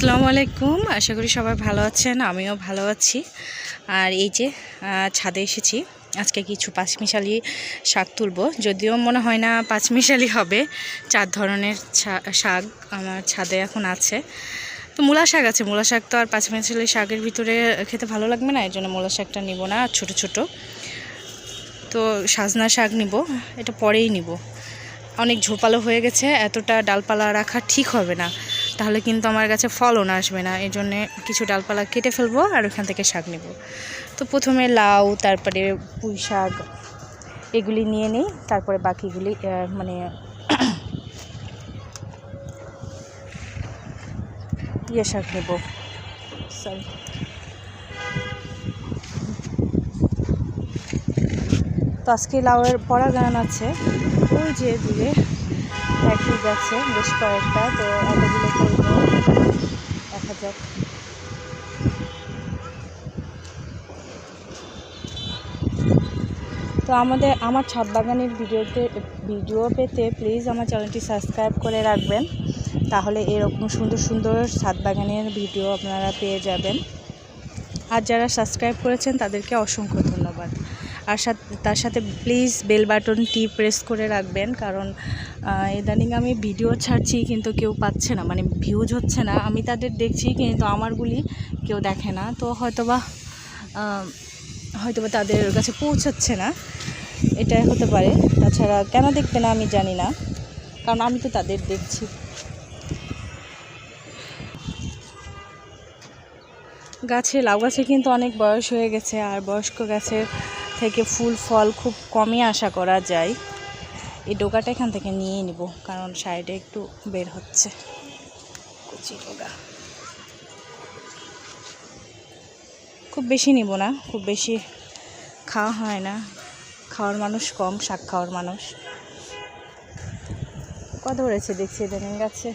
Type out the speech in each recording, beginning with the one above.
আসসালামু আলাইকুম। আশা করি সবাই ভালো আছেন, আমিও ভালো আছি। আর এই যে ছাদে এসেছি। আজকে কিছু পাঁচমিশালি শাক তুলবো। যদিও মনে হয় না পাঁচমিশালি হবে। চার ধরনের শাক আমার ছাদে এখন আছে। তো মূলা শাক আছে। মূলা শাক তো আর পাঁচমিশালি শাকের ভিতরে খেতে ভালো লাগবে না। এর জন্য মূলা শাকটা নিব না, ছোট ছোট। তো সাজনা শাক নিব। এটা পরেই নিব। অনেক ঝোপালো হয়ে গেছে। এতটা ডালপালা রাখা ঠিক হবে না। তাহলে কিন্তু আমার কাছে ফলন আসবে না। এই জন্যে কিছু ডালপালা কেটে ফেলব আর ওখান থেকে শাক নেব। তো প্রথমে লাউ, তারপরে পুঁই শাক এগুলি নিয়ে নিই। তারপরে বাকিগুলি মানে ইয়ে শাক নেব। সরি তো আজকে লাউয়ের পড়া গান আছে। ওই যে দূরে। একই গাছে, বেশ কয়েকটা, তো এতগুলো করব। দেখা যাক তো আমাদের, আমার ছাদ বাগানের ভিডিওতে, ভিডিও পেতে প্লিজ আমার চ্যানেলটি সাবস্ক্রাইব করে রাখবেন। তাহলে এরকম সুন্দর সুন্দর ছাদ বাগানের ভিডিও আপনারা পেয়ে যাবেন। আর যারা সাবস্ক্রাইব করেছেন, তাদেরকে অসংখ্য ধন্যবাদ। আর তার সাথে প্লিজ বেল বাটনটি প্রেস করে রাখবেন, কারণ ইদানিং আমি ভিডিও ছাড়ছি কিন্তু কেউ পাচ্ছে না মানে ভিউজ হচ্ছে না। আমি তাদের দেখছি কিন্তু আমারগুলি কেউ দেখে না, তো হয়তোবা হয়তোবা তাদের কাছে পৌঁছাচ্ছে না। এটাই হতে পারে। তাছাড়া কেন দেখবে না আমি জানি না, কারণ আমি তো তাদের দেখছি। গাছে, লাউ গাছে কিন্তু অনেক বয়স হয়ে গেছে, আর বয়স্ক গাছের থেকে ফুল, ফল খুব কমই আশা করা যায়। এই ডোকাটা এখান থেকে নিয়ে নিব, কারণ সাইডে একটু বের হচ্ছে। কুচি ডোকা খুব বেশি নিব না, খুব বেশি খাওয়া হয় না। খাওয়ার মানুষ কম, শাক খাওয়ার মানুষ। কত হয়েছে দেখছি ইদানিং গাছে?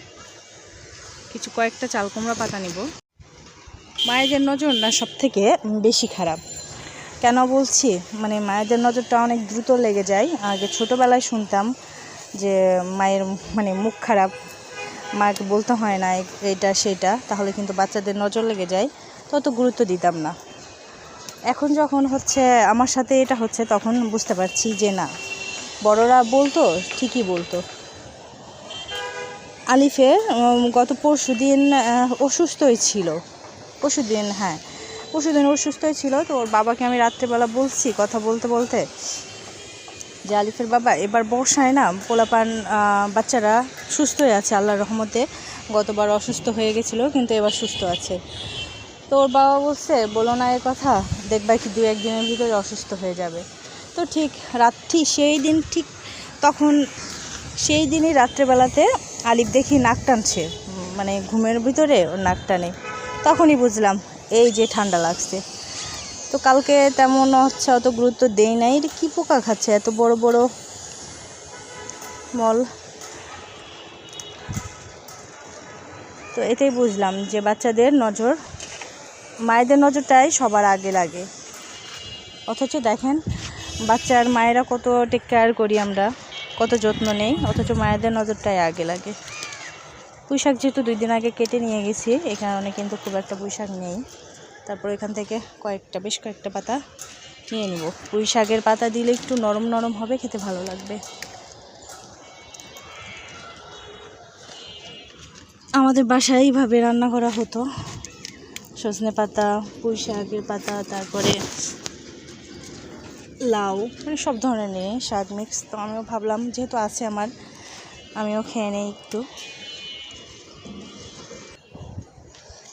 কিছু কয়েকটা চাল কুমড়া পাতা নিব। মায়েদের নজর না সব থেকে বেশি খারাপ। কেন বলছি? মানে মায়েদের নজরটা অনেক দ্রুত লেগে যায়। আগে ছোটোবেলায় শুনতাম যে মায়ের মানে মুখ খারাপ, মাকে বলতে হয় না এ- এইটা, সেটা, তাহলে কিন্তু বাচ্চাদের নজর লেগে যায়। তত গুরুত্ব দিতাম না। এখন যখন হচ্ছে আমার সাথে এটা হচ্ছে, তখন বুঝতে পারছি যে না, বড়রা বলতো, ঠিকই বলতো। আলিফের গত পরশু দিন অসুস্থই ছিল। পরশু দিন হ্যাঁ পরশু দিন অসুস্থই ছিল, তো ওর বাবাকে আমি রাত্রেবেলা বলছি কথা বলতে বলতে যে, আলিফের বাবা এবার বর্ষায় না পোলাপান বাচ্চারা সুস্থই আছে আল্লাহর রহমতে। গতবার অসুস্থ হয়ে গেছিল, কিন্তু এবার সুস্থ আছে। তো ওর বাবা বলছে, বলো না এর কথা, দেখবা কি দু একদিনের ভিতরে অসুস্থ হয়ে যাবে। তো ঠিক রাত্রি সেই দিন, ঠিক তখন সেই দিনই রাত্রেবেলাতে আলিফ দেখি নাক টানছে মানে ঘুমের ভিতরে ওর নাক টানে। তখনই বুঝলাম এই যে ঠান্ডা লাগছে। তো কালকে তেমন হচ্ছে অত গুরুত্ব দেই নাই। এটা কী পোকা খাচ্ছে? এত বড় বড় মল। তো এটাই বুঝলাম যে বাচ্চাদের নজর, মায়েদের নজরটাই সবার আগে লাগে। অথচ দেখেন, বাচ্চার মায়েরা কত টেক কেয়ার করি আমরা, কত যত্ন নেই, অথচ মায়েদের নজরটাই আগে লাগে। পুঁই শাক যেহেতু দুই দিন আগে কেটে নিয়ে গেছি কারণে কিন্তু খুব একটা পুঁই শাক নেই। তারপর এখান থেকে কয়েকটা, বেশ কয়েকটা পাতা নিয়ে নিব। পুঁই শাকের পাতা দিলে একটু নরম নরম হবে, খেতে ভালো লাগবে। আমাদের বাসায় এইভাবে রান্না করা হতো। সজনে পাতা পুঁই শাকের পাতা, তারপরে লাউ মানে সব ধরনের নিয়ে শাক মিক্স তো আমিও ভাবলাম, যেহেতু আছে আমার, আমিও খেয়ে নেই একটু।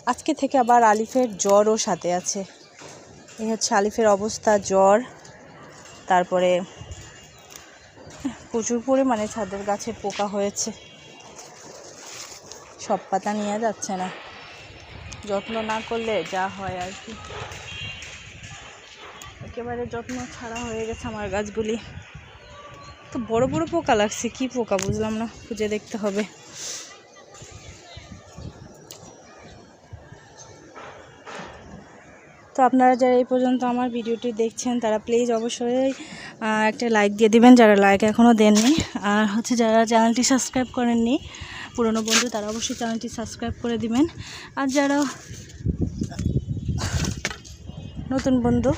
আজকে থেকে আবার আলিফের জ্বরও সাথে আছে। এই হচ্ছে আলিফের অবস্থা, জ্বর, তারপরে প্রচুর পরিমাণে ছাদের গাছে পোকা হয়েছে। সব পাতা নিয়ে যাচ্ছে না। যত্ন না করলে যা হয় আর কি। একেবারে যত্ন ছাড়া হয়ে গেছে আমার গাছগুলি। তো বড় বড় পোকা লাগছে, কি পোকা বুঝলাম না, খুঁজে দেখতে হবে। তো আপনারা যারা এই পর্যন্ত আমার ভিডিওটি দেখছেন, তারা প্লিজ অবশ্যই একটা লাইক দিয়ে দিবেন। যারা লাইক এখনও দেননি, আর হচ্ছে যারা চ্যানেলটি সাবস্ক্রাইব করেননি, পুরনো বন্ধু, তারা অবশ্যই চ্যানেলটি সাবস্ক্রাইব করে দিবেন। আর যারা নতুন বন্ধু,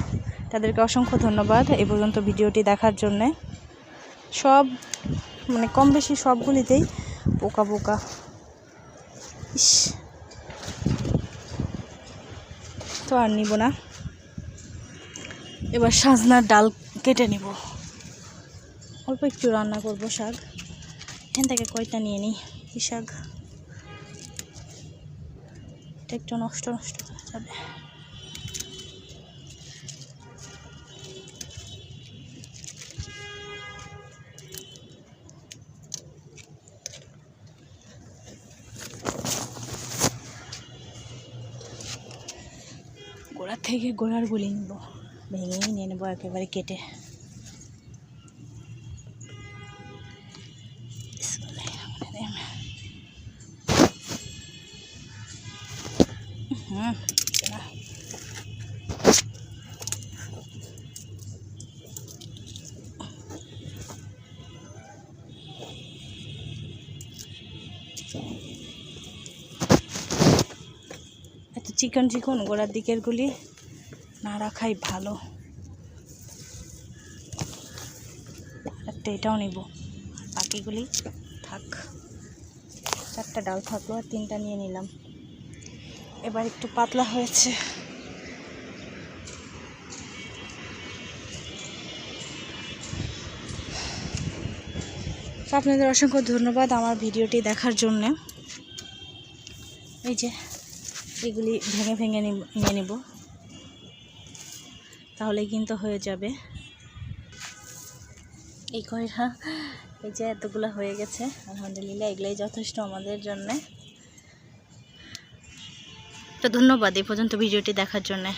তাদেরকে অসংখ্য ধন্যবাদ এই পর্যন্ত ভিডিওটি দেখার জন্যে। সব মানে কম বেশি সবগুলিতেই পোকা পোকা। ইস। তো আর নিব না। এবার সাজনার ডাল কেটে নিব। অল্প একটু রান্না করব শাক। এখান থেকে কয়টা নিয়ে নিই? কি শাক? এটা একটু নষ্ট নষ্ট করা যাবে। গোড়া থেকে গোড়ার গুলি নিব। ভেঙেই নিয়ে নেব একেবারে কেটে। না এত চিকন চিকন, গোড়ার দিকের গুলি না রাখাই ভালো। একটা এটাও নিব। আর বাকিগুলি থাক। চারটা ডাল থাকল আর তিনটা নিয়ে নিলাম। এবার একটু পাতলা হয়েছে। আপনাদের অসংখ্য ধন্যবাদ আমার ভিডিওটি দেখার জন্যে। এই যে এগুলি ভেঙে ভেঙে নিয়ে নিব। তাহলে কিন্তু হয়ে যাবে। এই কয়টা? এই যে এতগুলো হয়ে গেছে। আলহামদুলিল্লাহ, এগুলাই যথেষ্ট আমাদের জন্যে। তো ধন্যবাদ এই পর্যন্ত ভিডিওটি দেখার জন্যে।